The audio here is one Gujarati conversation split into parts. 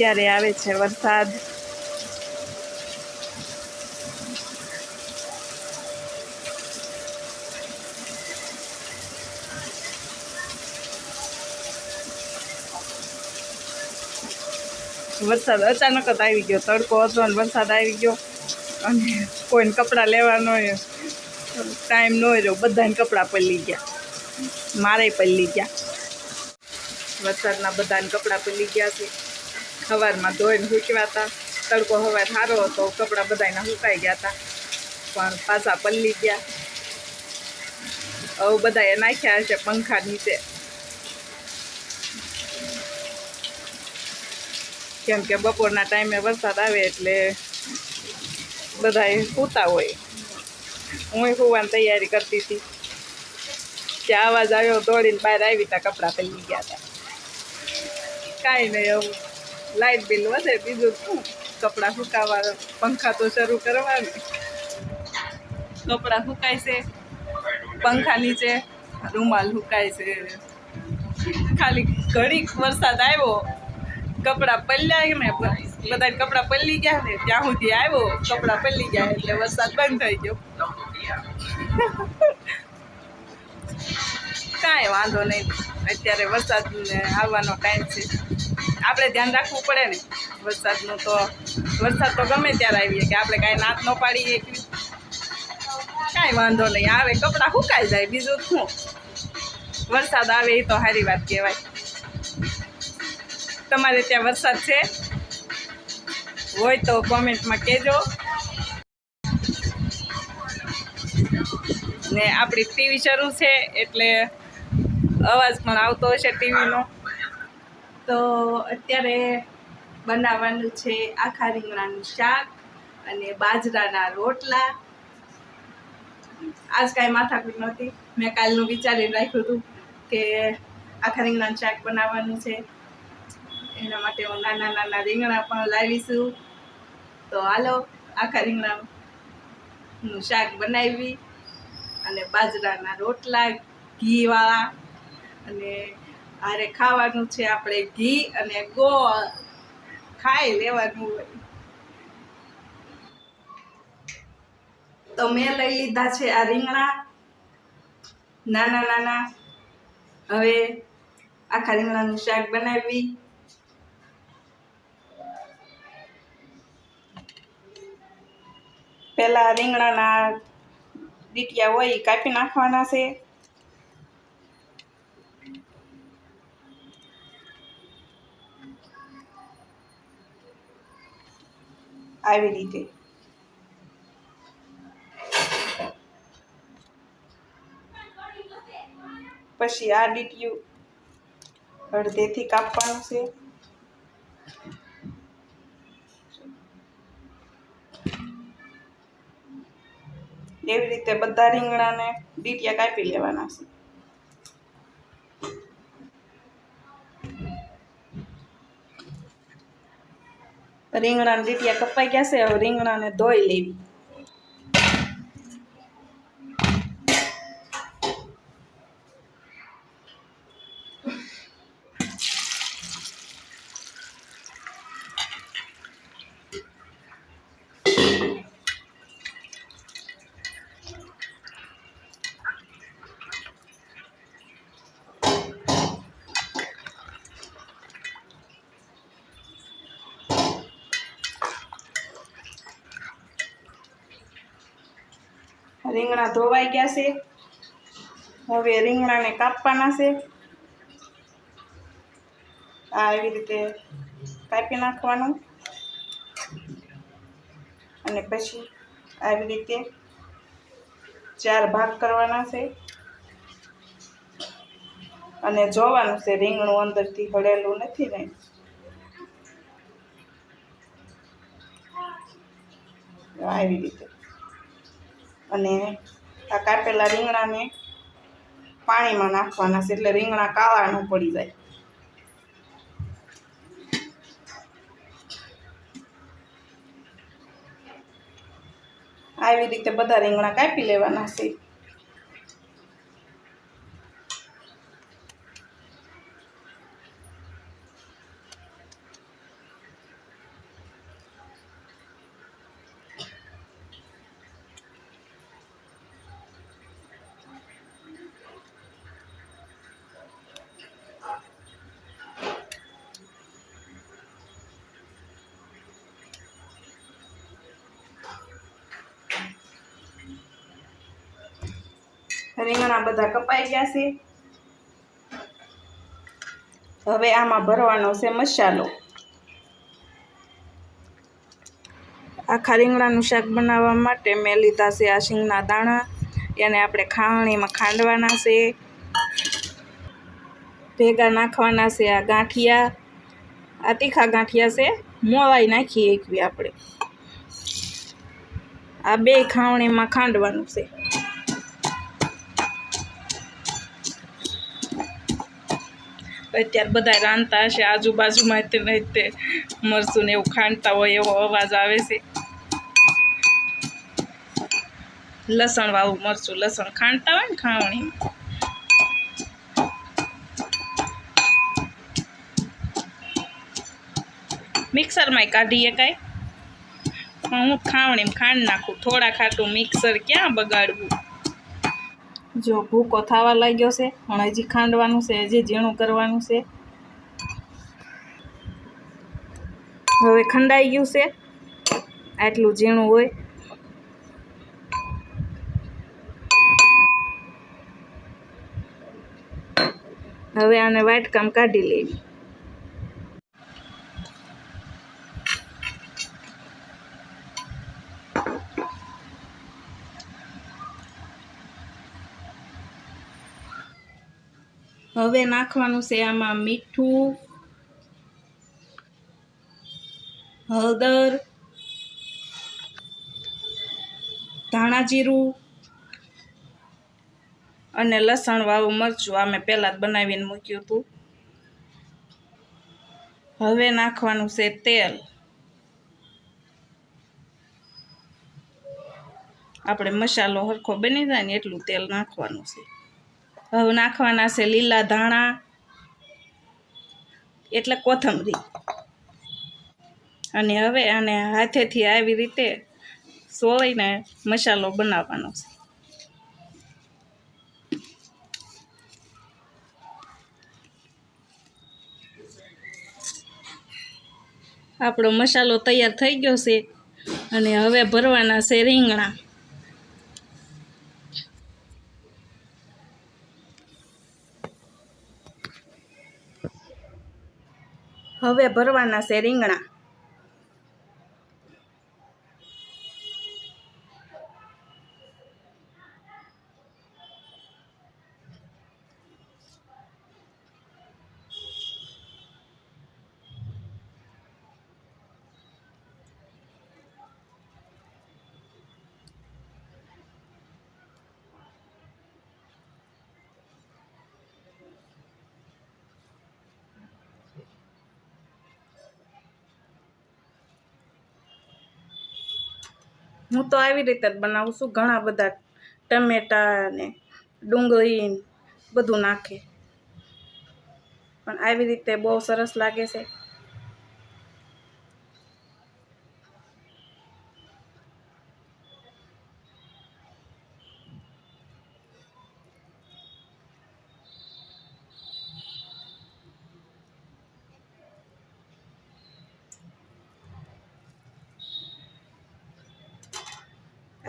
અત્યારે આવે છે વરસાદ. વરસાદ અચાનક જ આવી ગયો. તડકો હતો ને વરસાદ આવી ગયો. અને કોઈને કપડાં લેવાનો ટાઈમ ન રહ્યો. બધાને કપડાં પલળી ગયા. મારે પલળી ગયા. વરસાદના બધાને કપડાં પલળી ગયા છે. સવારમાં ધોઈને સૂકવ્યા હતા. તડકો હવા સારો હતો, કપડાં બધાના સુકાઈ ગયા હતા. પણ પાછા પલ્લી ગયા. હવે બધાએ નાખ્યા હશે પંખા નીચે. કેમ કે બપોરના ટાઈમે વરસાદ આવે એટલે બધાએ સૂતા હોય. હું સુવાની તૈયારી કરતી હતી. ત્યાં અવાજ આવ્યો, દોડીને બહાર આવી હતા કપડાં પલળી ગયા હતા. કાંઈ નહીં એવું લાઇટ બિલ વધે, બીજું શું? કપડાં સુકાવા પંખા તો શરૂ કરવાનું. કપડાં સુકાય છે, પંખા નીચે, રૂમાલ સુકાય છે. ખાલી ઘડીક વરસાદ આવ્યો, કપડાં પલ્યા ને બધા કપડાં પલ્લી ગયા ને, ત્યાં સુધી આવ્યો, કપડાં પલ્લી ગયા એટલે વરસાદ બંધ થઈ ગયો. કાંઈ વાંધો નહીં. અત્યારે વરસાદ આવવાનો ટાઈમ છે. આપણે ધ્યાન રાખવું પડે ને. વરસાદનું તો, વરસાદ તો ગમે ત્યારે આવીએ કે આપણે કાંઈ નાત ન પાડીએ કાંઈ વાંધો નહીં. આવે કપડાં સુકાઈ જાય, બીજું શું? વરસાદ આવે એ તો સારી વાત કહેવાય. તમારે ત્યાં વરસાદ છે? હોય તો કોમેન્ટમાં કહેજો. ને આપણી ટીવી શરૂ છે એટલે અવાજ પણ આવતો હશે ટીવીનો. તો અત્યારે બનાવવાનું છે આખા રીંગણાનું શાક અને બાજરાના રોટલા. આજ કાંઈ માથાકૂટ નહોતી. મેં કાલનું વિચારીને રાખ્યું હતું કે આખા રીંગણાનું શાક બનાવવાનું છે. એના માટે હું નાના નાના રીંગણા પણ લાવીશું. તો હાલો, આખા રીંગણાનું શાક બનાવી અને બાજરાના રોટલા, ઘીવાળા અને આરે ખાવાનું છે આપણે ઘી અને ગોળ. ખાઈ લેવાનું હોય. તો મેં લઈ લીધા છે આ રીંગણા. નાના નાના. હવે આખા રીંગણાનું શાક બનાવી. પહેલાં રીંગણાના ડીટિયા હોય એ કાપી નાખવાના છે. આવી રીતે. પછી આ ડીટિયું અડધેથી કાપવાનું છે. એવી રીતે બધા રીંગણાને ડીટિયા કાપી લેવાના છે. રીંગણાને ડીટિયા કપાઈ ગયા છે હવે રીંગણાને ધોઈ લેવી. રીંગણા ધોવાઈ ગયા છે. હવે રીંગણાને કાપવાના છે. આ આવી રીતે કાપી નાખવાનું. અને પછી આવી રીતે ચાર ભાગ કરવાના છે. અને જોવાનું છે રીંગણું અંદરથી હળેલું નથી ને. આવી રીતે. અને આ કાપેલા રીંગણાને પાણીમાં નાખવાના છે એટલે રીંગણા કાળા ન પડી જાય. આવી રીતે બધા રીંગણા કાપી લેવાના છે. રીંગણા બધા કપાઈ ગયા છે. હવે આમાં ભરવાનો છે મસાલો. આખા રીંગણાનું શાક બનાવવા માટે મેં લીધા છે આ શીંગના દાણા. એને આપણે ખાવણીમાં ખાંડવાના છે. ભેગા નાખવાના છે આ ગાંઠિયા. આ તીખા ગાંઠિયા છે. મોવાઈ નાખીએ એકવી આપણે. આ બે ખાવણીમાં ખાંડવાનું છે. અત્યારે બધા રાંધતા હશે, આજુબાજુમાં તે નહીં તે મરચું ને એવું ખાંડતા હોય એવો અવાજ આવે છે. લસણ વાળું મરચું લસણ ખાંડતા હોય ને ખાવણી. મિક્સરમાં કાઢીએ કાંઈ? હું ખાવણીમાં ખાંડ નાખું. થોડા ખાટું મિક્સર ક્યાં બગાડવું? જો ભૂકો થવા લાગ્યો છે પણ હજી ખાંડવાનું છે, હજી ઝીણું કરવાનું છે. હવે ખંડાઈ ગયું છે, આટલું ઝીણું હોય. હવે આને વાટકામ કાઢી લેવી. હવે નાખવાનું છે આમાં મીઠું, હળદર, ધાણા જીરું અને લસણ વાળું મરચું આ મેં પહેલાં જ બનાવીને મૂક્યું હતું. હવે નાખવાનું છે તેલ. આપણે મસાલો હરખો બની જાય ને એટલું તેલ નાખવાનું છે. હવે નાખવાના છે લીલા ધાણા, એટલે કોથમરી. અને હવે આને હાથેથી આવી રીતે સોળીને મસાલો બનાવવાનો છે. આપણો મસાલો તૈયાર થઈ ગયો છે. અને હવે ભરવાના છે રીંગણા. હવે ભરવાના છે રીંગણા. હું તો આવી રીતે જ બનાવું છું. ઘણા બધા ટમેટા ને ડુંગળી બધું નાખે. પણ આવી રીતે બહુ સરસ લાગે છે.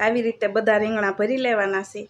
આવી રીતે બધા રીંગણા ભરી લેવાના છે.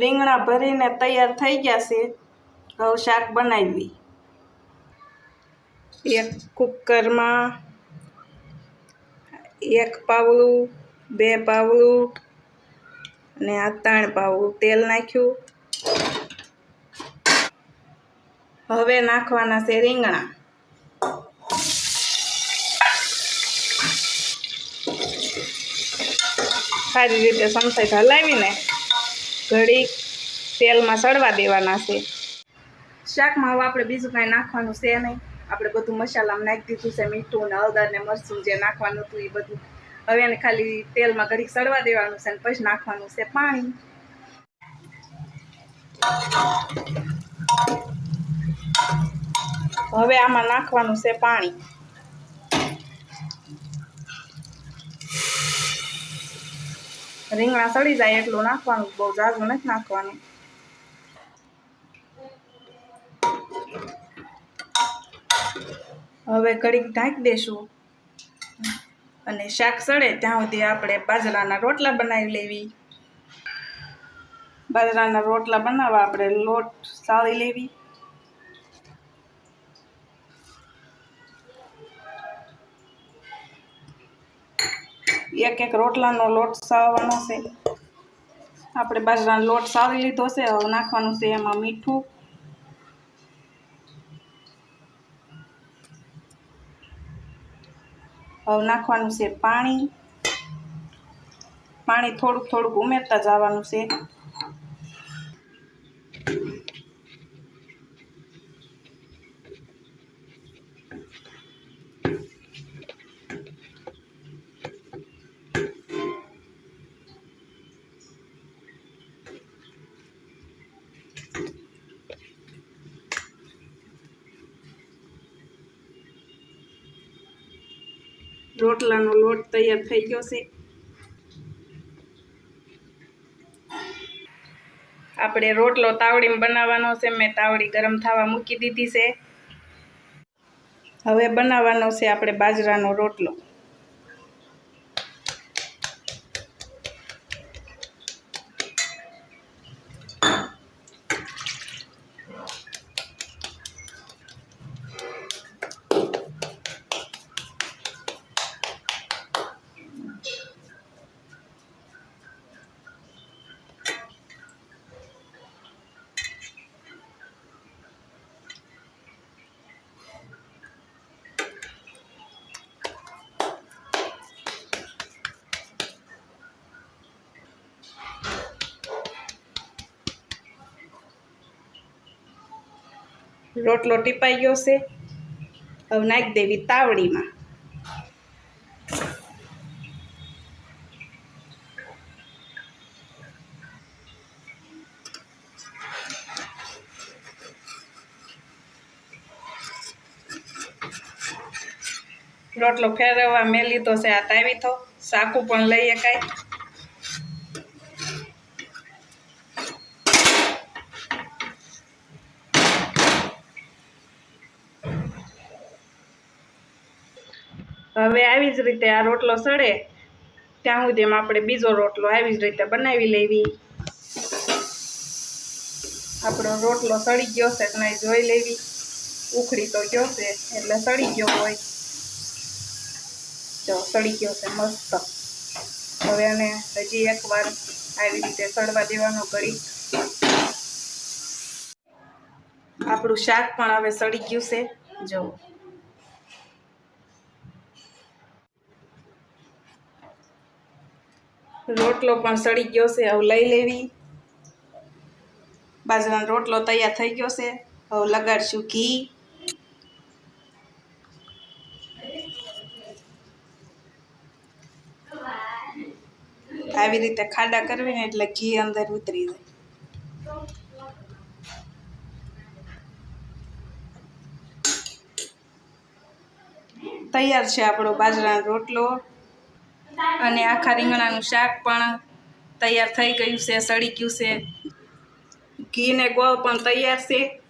રીંગણા ભરીને તૈયાર થઈ ગયા છે. હવે શાક બનાવી એક કુકરમાં એક પાવલું બે પાવલું અને આ ત્રણ પાવલું તેલ નાખ્યું. હવે નાખવાના છે રીંગણા. સારી રીતે સમસાઈ હલાવીને ઘડી તેલમાં સડવા દેવાના છે. શાકમાં હવે આપણે બીજું કાંઈ નાખવાનું છે નહીં. આપણે બધું મસાલામાં નાખી દીધું છે, મીઠું ને હળદર ને મરચું જે નાખવાનું હતું એ બધું. હવે એને ખાલી તેલમાં ઘડીક સડવા દેવાનું છે અને પછી નાખવાનું છે પાણી. હવે આમાં નાખવાનું છે પાણી. રીંગણા સડી જાય એટલું નાખવાનું, બહુ ઝાઝું નથી નાખવાનું. હવે કડીક ઢાંકી દેશું. અને શાક સડે ત્યાં સુધી આપણે બાજરાના રોટલા બનાવી લેવી. બાજરાના રોટલા બનાવવા આપણે લોટ સાળી લેવી. એક એક રોટલાનો લોટ સાવવાનો છે. આપણે બાજરાનો લોટ સાવી લીધો છે, હવે નાખવાનું છે એમાં મીઠું. હવે નાખવાનું છે પાણી. પાણી થોડુંક થોડુંક ઉમેરતા જવાનું છે. રોટલાનો લોટ તૈયાર થઈ ગયો છે. આપણે રોટલો તાવડીમાં બનાવવાનો છે. મેં તાવડી ગરમ થવા મૂકી દીધી છે. હવે બનાવવાનો છે આપણે બાજરાનો રોટલો. રોટલો ટીપાઈ ગયો છે. હવે નાખી દેવી તાવડીમાં. રોટલો ફેરવવા મેં લીધો છે, આ તાવી તો. સાકું પણ લઈ શકાય હવે આવી જ રીતે આ રોટલો સડે, ત્યાં સુધીમાં આપણે બીજો રોટલો આવી જ રીતે બનાવી લેવી. આપણો રોટલો સડી ગયો છે કે નહીં જોઈ લેવી. ઉખડી તો ગયો છે, એટલે સડી ગયો હોય. જો, સડી ગયો છે, મસ્ત. હવે એને હજી એકવાર આવી રીતે સડવા દેવાનો કરી. આપણું શાક પણ હવે સડી ગયું છે. જો રોટલો પણ સડી ગયો છે, હવે લઈ લેવી. બાજરાનો રોટલો તૈયાર થઈ ગયો છે, હવે લગાડશું ઘી. આવી રીતે ખાડા કરવી ને એટલે ઘી અંદર ઉતરી જાય. તૈયાર છે આપણો બાજરાનો રોટલો. અને આખા રીંગણાનું શાક પણ તૈયાર થઈ ગયું છે, સળી ગયું છે. ઘી ને ગોળ પણ તૈયાર છે.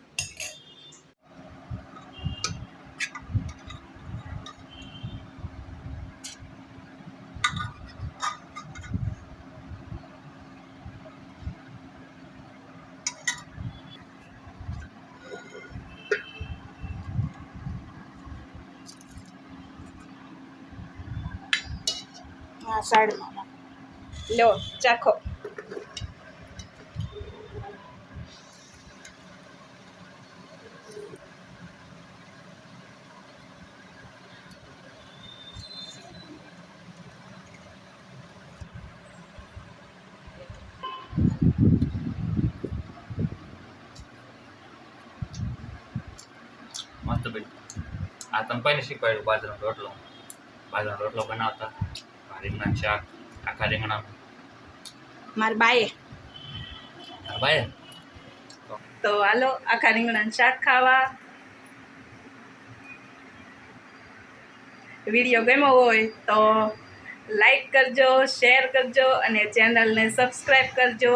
આ સાઈડમાં. લો ચાખો. મસ્ત બેન આ તમે કોઈને શીખવાડ્યું? બાજરાનો રોટલો. બાજરાનો રોટલો બનાવતા. આ રીંગણાનું શાક આખા રીંગણા મારી બાએ ભાઈ તો હાલો આખા રીંગણાનું શાક ખાવા વીડિયો ગમ્યો હોય તો લાઈક કરજો શેર કરજો અને ચેનલને સબસ્ક્રાઈબ કરજો.